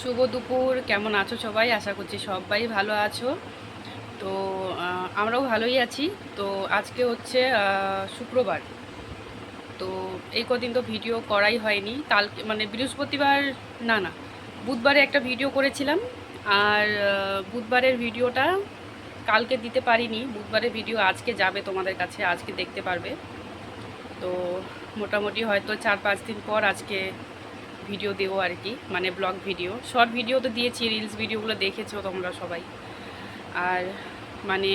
শুভ দুপুর, কেমন আছো সবাই? আশা করছি সবাই ভালো আছো। তো আমরাও ভালোই আছি। তো, আজকে হচ্ছে শুক্রবার। তো, এই কদিন তো ভিডিও করাই হয়নি। কালকে মানে বৃহস্পতিবার, না না, বুধবারে একটা ভিডিও করেছিলাম। আর বুধবারের ভিডিওটা কালকে দিতে পারিনি। বুধবারের ভিডিও আজকে যাবে তোমাদের কাছে, আজকে দেখতে পারবে। তো, মোটামুটি হয়তো চার পাঁচ দিন পর আজকে ভিডিও দেবো আর কি মানে ব্লগ ভিডিও শর্ট ভিডিও তো দিয়েছি রিলস ভিডিওগুলো দেখেছ তোমরা সবাই। আর মানে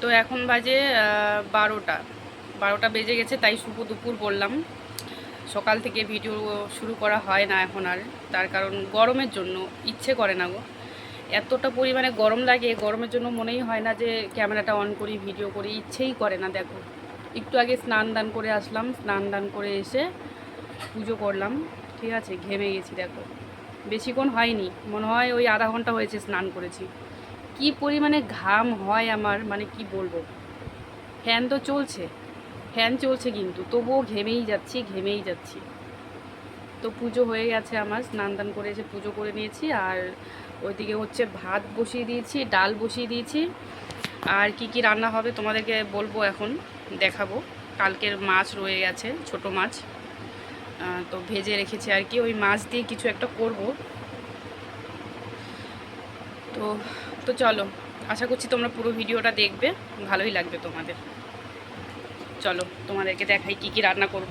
তো এখন বাজে বারোটা। বারোটা বেজে গেছে, তাই শুভ দুপুর বললাম। সকাল থেকে ভিডিও শুরু করা হয় না এখন আর, তার কারণ গরমের জন্য, ইচ্ছে করে না গো। এতটা পরিমাণে গরম লাগে, গরমের জন্য মনেই হয় না যে ক্যামেরাটা অন করি ভিডিও করি, ইচ্ছেই করে না, দেখো। একটু আগে স্নান দান করে আসলাম স্নান দান করে এসে পুজো করলাম। ঠিক আছে, ঘেমে গেছি দেখো। বেশিক্ষণ হয়নি। মনে হয় ওই আধা ঘণ্টা হয়েছে স্নান করেছি। কি পরিমাণে ঘাম হয় আমার মানে কি বলব? ফ্যান তো চলছে। ফ্যান চলছে কিন্তু, তবুও ঘেমেই যাচ্ছি ঘেমেই যাচ্ছি। তো পুজো হয়ে গেছে আমার, স্নান দান করে এসে পুজো করে নিয়েছি। আর ওইদিকে হচ্ছে ভাত বসিয়ে দিয়েছি, ডাল বসিয়ে দিয়েছি। আর কি কি রান্না হবে তোমাদেরকে বলব এখন, দেখাবো। কালকের মাছ রয়ে গেছে, ছোট মাছ। তো ভেজে রেখেছি আর কি। ওই মাছ দিয়ে কিছু একটা করব। তো তো চলো, আশা করছি তোমরা পুরো ভিডিওটা দেখবে। ভালোই লাগবে তোমাদের। চলো, তোমাদেরকে দেখাই কি কি রান্না করব।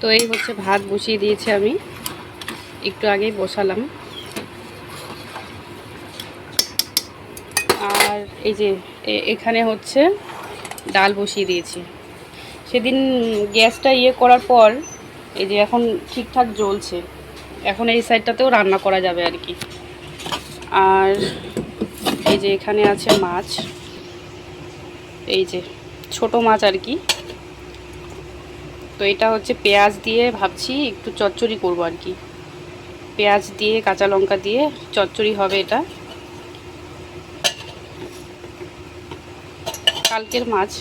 তো এই হচ্ছে ভাত বসিয়ে দিয়েছি আমি। একটু আগেই বসালাম। আর এই যে এখানে হচ্ছে ডাল বসিয়ে দিয়েছি। সেদিন গ্যাসটা ইয়ে করার পর এই যে এখন ঠিকঠাক জ্বলছে, এখন এই সাইডটাতেও রান্না করা যাবে আর কি। আর এই যে এখানে আছে মাছ, এই যে ছোট মাছ আর কি। তো এটা হচ্ছে পেঁয়াজ দিয়ে ভাবছি একটু চচ্চড়ি করব আর কি। পেঁয়াজ দিয়ে, কাঁচা লঙ্কা দিয়ে চচ্চড়ি হবে এটা। কালকের মাছ।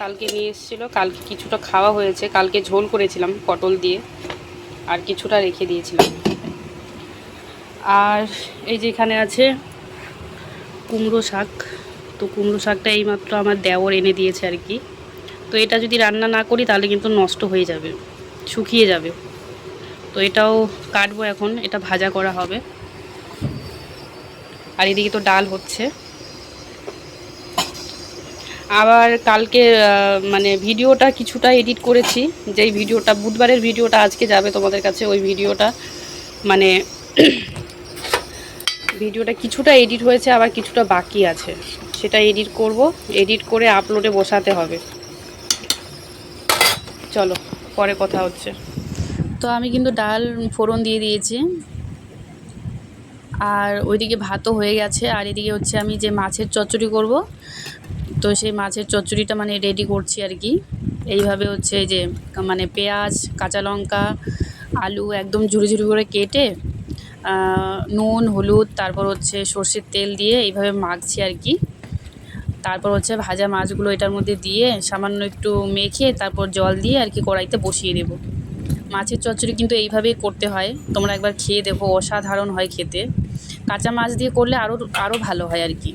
কালকে নিয়ে এসেছিল। কালকে কিছুটা খাওয়া হয়েছে। কালকে ঝোল করেছিলাম পটল দিয়ে। আর কিছুটা রেখে দিয়েছিলাম। আর এই যে এখানে আছে কুমড়ো শাক। তো কুমড়ো শাকটা এইমাত্র আমার দেওর এনে দিয়েছে আর কি। তো এটা যদি রান্না না করি তাহলে কিন্তু নষ্ট হয়ে যাবে, শুকিয়ে যাবে। তো এটাও কাটবো এখন। এটা ভাজা করা হবে। আর এদিকে তো ডাল হচ্ছে। আবার কালকে মানে ভিডিওটা কিছুটা এডিট করেছি। যেই ভিডিওটা, বুধবারের ভিডিওটা আজকে যাবে তোমাদের কাছে, ওই ভিডিওটা। মানে ভিডিওটা কিছুটা এডিট হয়েছে, আবার কিছুটা বাকি আছে। সেটা এডিট করব। এডিট করে আপলোডে বসাতে হবে। চলো, পরে কথা হচ্ছে। তো আমি কিন্তু ডাল ফোড়ন দিয়ে দিয়েছি। আর ওইদিকে ভাতও হয়ে গেছে। আর এদিকে হচ্ছে আমি যে মাছের চচ্চড়ি করব তো সেই মাছের চচ্চড়িটা মানে রেডি করছি আর কি। এইভাবে হচ্ছে যে মানে পেঁয়াজ, কাঁচা লঙ্কা, আলু একদম ঝুড়ি ঝুড়ি করে কেটে নুন, হলুদ, তারপর হচ্ছে সর্ষের তেল দিয়ে এইভাবে মাখছি আর কি। তারপর হচ্ছে ভাজা মাছগুলো এটার মধ্যে দিয়ে সামান্য একটু মেখে তারপর জল দিয়ে আর কি কড়াইতে বসিয়ে দেবো। মাছের চচ্চড়ি কিন্তু এইভাবেই করতে হয়, তোমরা একবার খেয়ে দেখো, অসাধারণ হয় খেতে। কাঁচা মাছ দিয়ে করলে আরও আরও ভালো হয় আর কি।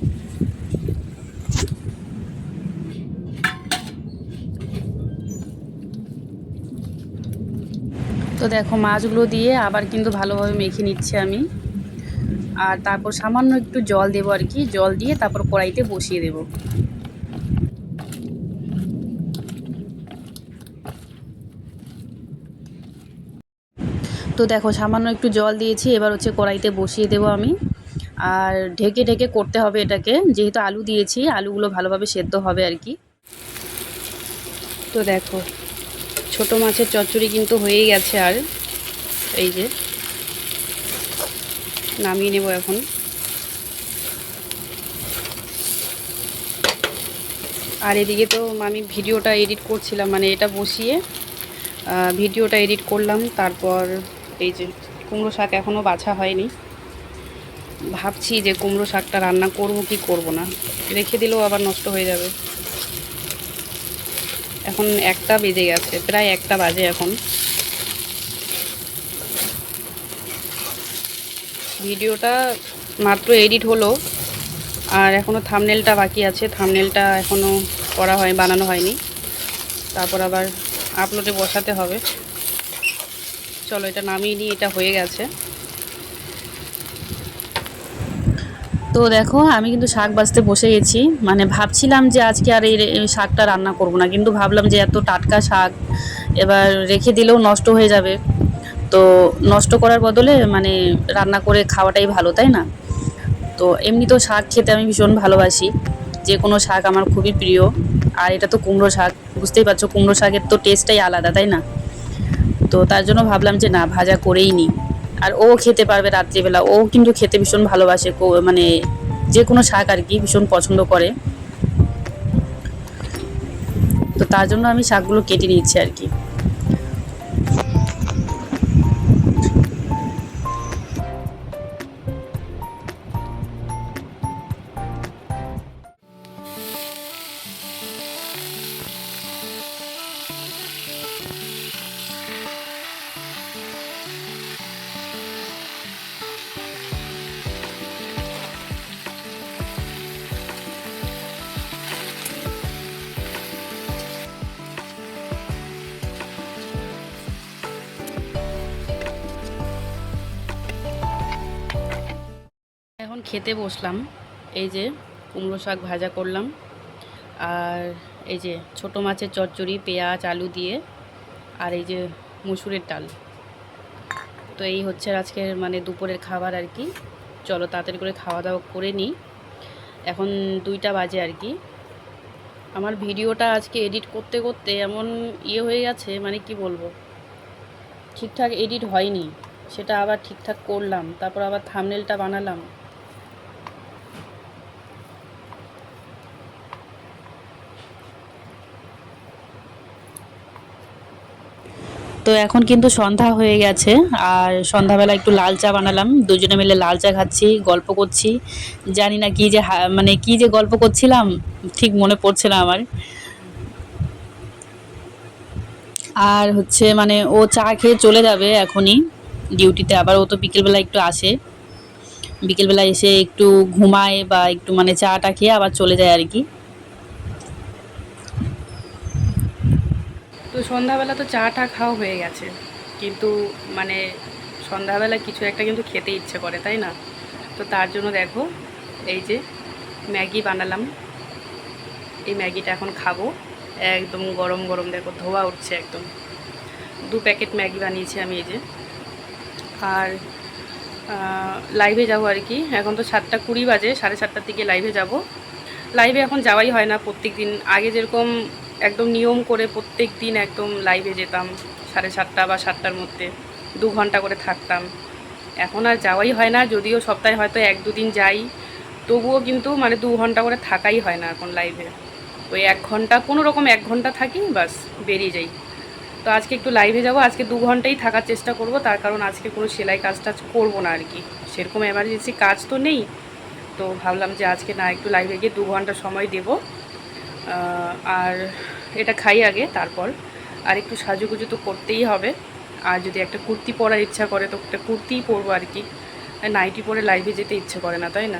তো দেখো মাছগুলো দিয়ে আবার কিন্তু ভালোভাবে মেখে নিচ্ছে আমি। আর তারপর সামান্য একটু জল দেবো আর কি, জল দিয়ে তারপর কড়াইতে বসিয়ে দেবো। তো দেখো সামান্য একটু জল দিয়েছি, এবার হচ্ছে কড়াইতে বসিয়ে দেবো আমি। আর ঢেকে ঢেকে করতে হবে এটাকে, যেহেতু আলু দিয়েছি, আলুগুলো ভালোভাবে সেদ্ধ হবে আর কি। তো দেখো ছোট মাছের চচ্চড়ি কিন্তু হয়েই গেছে আর। এই যে। নামিয়ে নেব এখন। আর এদিকে তো আমি ভিডিওটা এডিট করছিলাম মানে এটা বসিয়ে ভিডিওটা এডিট করলাম, তারপর এই যে কুমড়ো শাক এখনও বাছা হয়নি। ভাবছি যে কুমড়ো শাকটা রান্না করব কি করব না। রেখে দিলেও আবার নষ্ট হয়ে যাবে। এখন একটা বেজে গেছে, প্রায় একটা বাজে এখন। ভিডিওটা মাত্র এডিট হলো, আর এখনও থামনেলটা বাকি আছে। থামনেলটা এখনও করা হয়, বানানো হয়নি। তারপর আবার আপলোডে বসাতে হবে। চলো, এটা নামিয়ে নিই, এটা হয়ে গেছে। তো দেখো, আমি কিন্তু শাক বাজতে বসে গেছি। মানে ভাবছিলাম যে আজকে আর এই শাকটা রান্না করব না, কিন্তু ভাবলাম যে এত টাটকা শাক এবার রেখে দিলেও নষ্ট হয়ে যাবে। তো নষ্ট করার বদলে মানে রান্না করে খাওয়াটাই ভালো, তাই না? তো এমনি তো শাক খেতে আমি ভীষণ ভালোবাসি। যে কোনো শাক আমার খুবই প্রিয়। আর এটা তো কুমড়ো শাক, বুঝতেই পারছ, কুমড়ো শাকের তো টেস্টটাই আলাদা, তাই না? তো তার জন্য ভাবলাম যে না, ভাজা করেই নিই আর ও খেতে পারবে রাত্রিবেলা। ও কিন্তু খেতে ভীষণ ভালোবাসে মানে যে কোনো শাক আর কি ভীষণ পছন্দ করে। তো তার জন্য আমি শাকগুলো কেটে নিচ্ছি আর কি। খেতে বসলাম, এই যে কুমড়ো শাক ভাজা করলাম, আর এই যে ছোট মাছের চচ্চড়ি, পেঁয়াজ, আলু দিয়ে, আর এই যে মুসুরের ডাল। তো এই হচ্ছে আজকের মানে দুপুরের খাবার আর কি। চলো তাড়াতাড়ি করে খাওয়া দাওয়া করে নিই। এখন দুইটা বাজে আর কি। আমার ভিডিওটা আজকে এডিট করতে করতে এমন ইয়ে হয়ে গেছে মানে কি বলব? ঠিকঠাক এডিট হয়নি, সেটা আবার ঠিকঠাক করলাম, তারপর আবার থামনেলটা বানালাম। তো এখন কিন্তু সন্ধ্যা হয়ে গেছে আর সন্ধ্যাবেলা একটু লাল চা বানালাম। দুজনে মিলে লাল চা খাচ্ছি, গল্প করছি। জানি না কি যে মানে কি যে গল্প করছিলাম, ঠিক মনে পড়ছে না আমার। আর হচ্ছে মানে ও চা খেয়ে চলে যাবে এখনই ডিউটিতে, আবার ও তো বিকেলবেলা একটু আসে। বিকেলবেলা এসে একটু ঘুমায় বা একটু মানে চাটা খেয়ে আবার চলে যায় আর কি। তো সন্ধ্যাবেলা তো চা টা খাওয়া হয়ে গেছে। কিন্তু মানে সন্ধ্যাবেলা কিছু একটা কিন্তু খেতে ইচ্ছে করে, তাই না? তো তার জন্য দেখো, এই যে ম্যাগি বানালাম। এই ম্যাগিটা এখন খাব। একদম গরম গরম দেখো, ধোয়া উঠছে একদম। দু প্যাকেট ম্যাগি বানিয়েছি আমি এই যে। আর লাইভে যাব আর কি। এখন তো সাতটা কুড়ি বাজে, সাড়ে সাতটার দিকে লাইভে যাব। লাইভে এখন যাওয়াই হয় না প্রত্যেক দিন আগে যেরকম একদম নিয়ম করে প্রত্যেক দিন একদম লাইভে যেতাম, সাড়ে সাতটা বা সাতটার মধ্যে, দু ঘণ্টা করে থাকতাম। এখন আর যাওয়াই হয় না, যদিও সপ্তাহে হয়তো এক দুদিন যাই, তবুও কিন্তু মানে দু ঘণ্টা করে থাকাই হয় না এখন লাইভে ওই এক ঘণ্টা, কোনো রকম এক ঘণ্টা থাকি, বাস, বেরিয়ে যাই। তো আজকে একটু লাইভে যাব, আজকে দু ঘন্টাই থাকার চেষ্টা করব, তার কারণ আজকে কোনো সেলাই কাজ টাজ করব না আর কি সেরকম এমার্জেন্সি কাজ তো নেই, তো ভাবলাম যে আজকে না একটু লাইভে গিয়ে দু ঘণ্টা সময় দেব। আর এটা খাই আগে, তারপর আর একটু সাজুগুজু তো করতেই হবে। আর যদি একটা কুর্তি পরার ইচ্ছা করে, তো একটা কুর্তিই পরবো আর কি। নাইটি পরে লাইভে যেতে ইচ্ছে করে না, তাই না?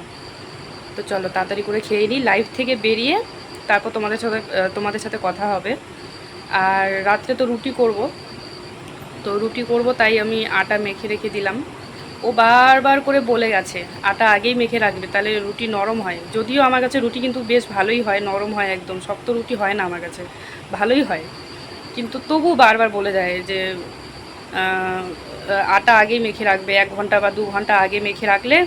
তো চলো তাড়াতাড়ি করে খেয়ে নিই লাইভ থেকে বেরিয়ে তারপর তোমাদের সাথে তোমাদের সাথে কথা হবে। আর রাত্রে তো রুটি করব। তো রুটি করব, তাই আমি আটা মেখে রেখে দিলাম। ও বারবার করে বলে গেছে, আটা আগেই মেখে রাখবে, তাহলে রুটি নরম হয়। যদিও আমার কাছে রুটি কিন্তু বেশ ভালোই হয়, নরম হয় একদম, শক্ত রুটি হয় না আমার কাছে, ভালোই হয়। কিন্তু তবু বারবার বলে যায় যে আটা আগেই মেখে রাখবে, এক ঘণ্টা বা দু ঘণ্টা আগে মেখে রাখলে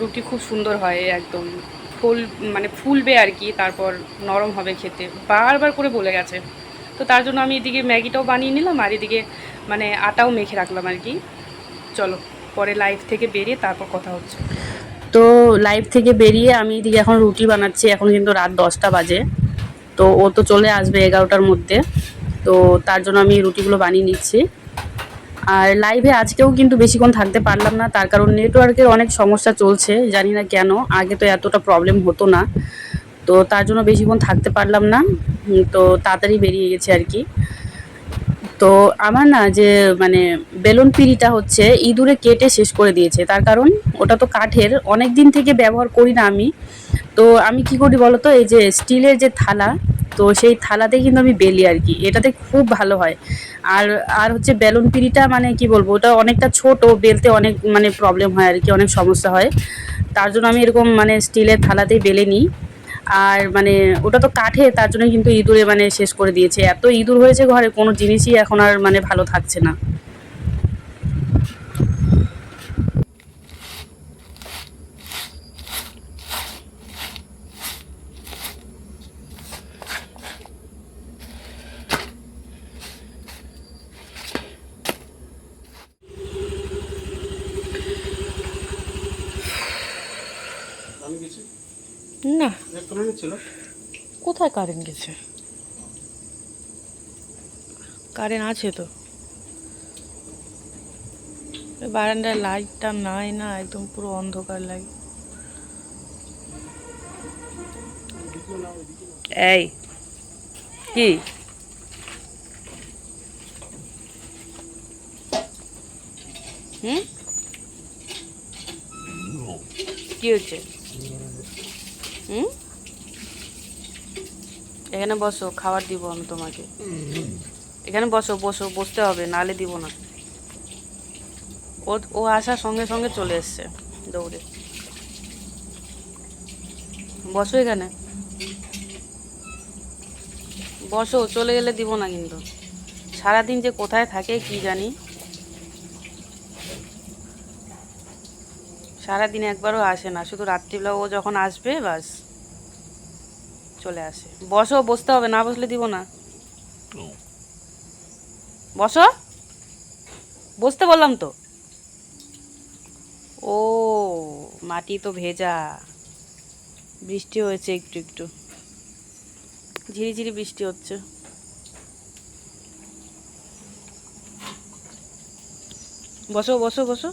রুটি খুব সুন্দর হয় একদম। ফুল মানে ফুলবে আর কি, তারপর নরম হবে খেতে, বারবার করে বলে গেছে। তো তার জন্য আমি এদিকে ম্যাগিটাও বানিয়ে নিলাম, আর এদিকে মানে আটাও মেখে রাখলাম আর কি। চলো। পরে লাইভ থেকে বেরিয়ে তারপর কথা হচ্ছে। তো লাইভ থেকে বেরিয়ে আমি এদিকে এখন রুটি বানাচ্ছি, এখন কিন্তু রাত দশটা বাজে। তো ও তো চলে আসবে এগারোটার মধ্যে। তো তার জন্য আমি রুটিগুলো বানিয়ে নিচ্ছি। আর লাইভে আজকেও কিন্তু বেশিক্ষণ থাকতে পারলাম না, তার কারণ নেটওয়ার্কের অনেক সমস্যা চলছে, জানি না কেন। আগে তো এতটা প্রবলেম হতো না। তো তার জন্য বেশিক্ষণ থাকতে পারলাম না। তো তাড়াতাড়ি বেরিয়ে গেছে আর কি। তো আমার না যে মানে বেলুন পিড়িটা হচ্ছে ইঁদুরে কেটে শেষ করে দিয়েছে। তার কারণ ওটা তো কাঠের অনেক দিন থেকে ব্যবহার করি না আমি। তো আমি কি করি বলো তো এই যে স্টিলের যে থালা, তো সেই থালাতে কিন্তু আমি বেলি আর কি। এটাতে খুব ভালো হয়। আর আর হচ্ছে বেলুন পিড়িটা মানে কি বলব, ওটা অনেকটা ছোট, বেলতে অনেক মানে প্রবলেম হয় আর কি, অনেক সমস্যা হয়। তার জন্য আমি এরকম মানে স্টিলের থালাতেই বেলে নিই। আর মানে ওটা তো কাঠে, তার জন্য কিন্তু ইঁদুরে মানে শেষ করে দিয়েছে। এত ইঁদুর হয়েছে ঘরে, কোনো জিনিসই এখন আর মানে ভালো থাকছে না। না। কোথায় কারেন্ট গেছে? কারেন্ট আছে তো। এ বারান্দায় লাইটটা নাই না একদম পুরো অন্ধকার লাগে এই কি? হুম? কি হচ্ছে? হুম? এখানে বসো, খাবার দিব আমি তোমাকে। এখানে বসো বসো, বসতে হবে নালে দিব না। ও ও আসার সঙ্গে সঙ্গে চলে এসছে দৌড়ে। বসো এখানে। বসো, চলে গেলে দিব না কিন্তু। সারাদিন যে কোথায় থাকে কি জানি। সারাদিন একবারও আসে না শুধু রাত্রিবেলা ও যখন আসবে বাস। চলে আসে। বসো বসতে হবে না বসলে দিব না। বসো। বসতে বললাম তো। ও মাটি তো ভেজা। বৃষ্টি হয়েছে একটু একটু। ঝিরিঝিরি বৃষ্টি হচ্ছে। বসো বসো বসো।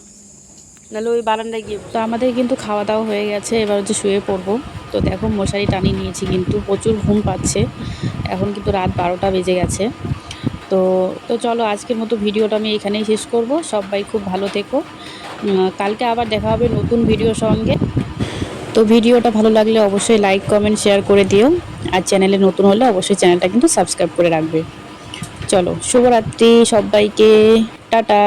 নাহলে ওই বারান্দায় গিয়ে তো আমাদের কিন্তু খাওয়া দাওয়া হয়ে গেছে, এবার হচ্ছে শুয়ে পড়ব। তো দেখো, মশারি টানিয়ে নিয়েছি কিন্তু, প্রচুর ঘুম পাচ্ছে। এখন কিন্তু রাত বারোটা বেজে গেছে। তো তো চলো, আজকের মতো ভিডিওটা আমি এখানেই শেষ করব। সবাই খুব ভালো থেকো। কালকে আবার দেখা হবে নতুন ভিডিওর সঙ্গে। তো ভিডিওটা ভালো লাগলে অবশ্যই লাইক কমেন্ট শেয়ার করে দিও। আর চ্যানেলে নতুন হলে অবশ্যই চ্যানেলটা কিন্তু সাবস্ক্রাইব করে রাখবে। চলো, শুভরাত্রি সবাইকে। টাটা।